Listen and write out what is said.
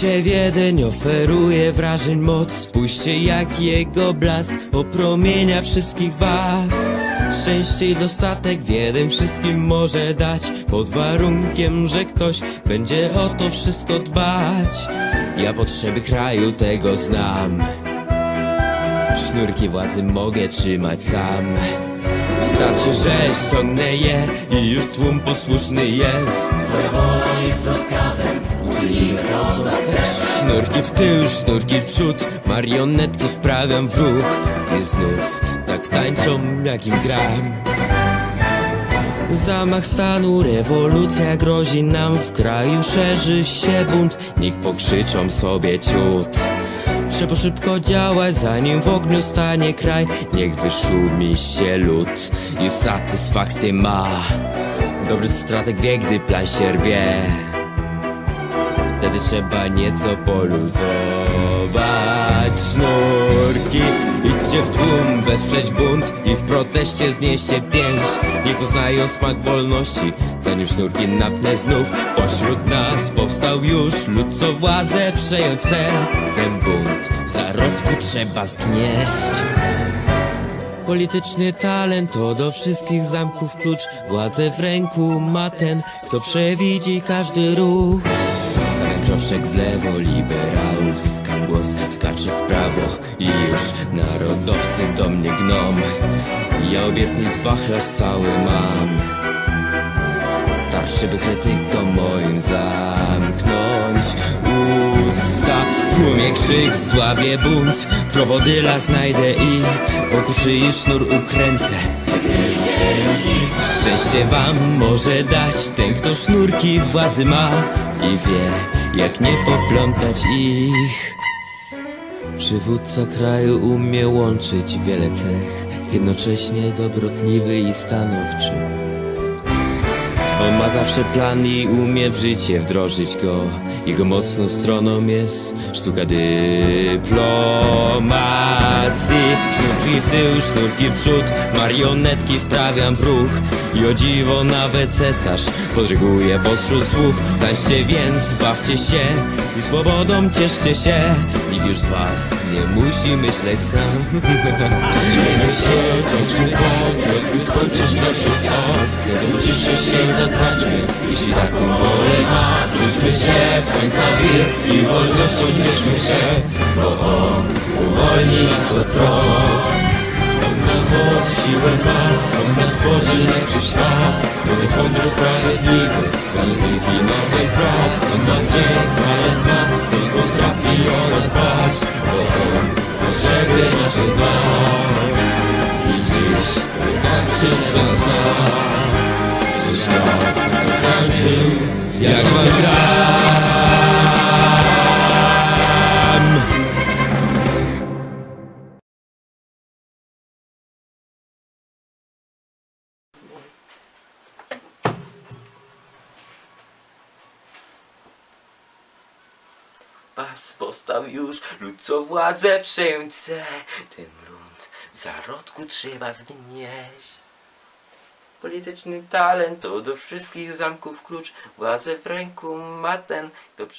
się w jeden oferuje wrażeń moc. Spójrzcie jak jego blask opromienia wszystkich was. Szczęście i dostatek w jeden wszystkim może dać. Pod warunkiem, że ktoś będzie o to wszystko dbać. Ja potrzeby kraju tego znam. Sznurki władzy mogę trzymać sam Starczy, że ściągnę je i już tłum posłuszny jest. Twoja wola jest rozkazem Uczynimy to, co chcesz. Sznurki w tył, sznurki w przód Marionetki wprawiam w ruch. I znów tak tańczą jakim gram. Zamach stanu, rewolucja grozi nam. W kraju szerzy się bunt Niech pokrzyczą sobie ciut Trzeba szybko działać, zanim w ogniu stanie kraj. Niech wyszumi się lód i satysfakcję ma. Dobry strateg wie, gdy plan się rwie Wtedy trzeba nieco poluzować. Sznurki Idźcie w tłum, wesprzeć bunt i w proteście znieście pięć. Niech poznają smak wolności, zanim sznurki napnę znów. Pośród nas powstał już lud, co władzę przejąć Ten bunt w zarodku trzeba zgnieść. Polityczny talent to do wszystkich zamków klucz. Władzę w ręku ma ten, kto przewidzi każdy ruch kroczek w lewo, liberałów zyskam głos Skaczę w prawo i już narodowcy do mnie gną. Ja obietnic wachlarz cały mam. Starszy by krytykom moim zamknąć usta. Stłumie krzyk, zdławię bunt Krowodyla znajdę i wokół szyi sznur ukręcę Szczęście wam może dać ten, kto sznurki władzy ma I wie, jak nie poplątać ich. Przywódca kraju umie łączyć wiele cech Jednocześnie dobrotliwy i stanowczy on ma zawsze plan i umie w życie wdrożyć go. Jego mocną stroną jest sztuka dyplomacji. Sznurki w tył, sznurki w przód Marionetki wprawiam w ruch. I o dziwo nawet cesarz Podryguje pośród słów. Tańczcie więc, bawcie się I swobodą cieszcie się. Nikt już z was nie musi myśleć sam. Miejmy się, tak Jakby skończyć nasz czas. Ciszę się zatraćmy Jeśli taką wolę ma. Rzućmy się w tańca wir I wolnością cieszmy się Bo on uwolni nas od trosk. On nam moc, siłę ma On nam stworzy lepszy świat. On jest mądry, sprawiedliwy On jest bliski nowy brat. On ma wdzięk, talent ma On potrafi o nas dbać. Bo on potrzeby nasze zna I dziś wystarczy, że nas zna jak wam Pas postał już, lud co władzę przejąć chce Ten lud zarodku trzeba zgnieść Polityczny talent to do wszystkich zamków klucz. Władzę w ręku ma ten, kto przy...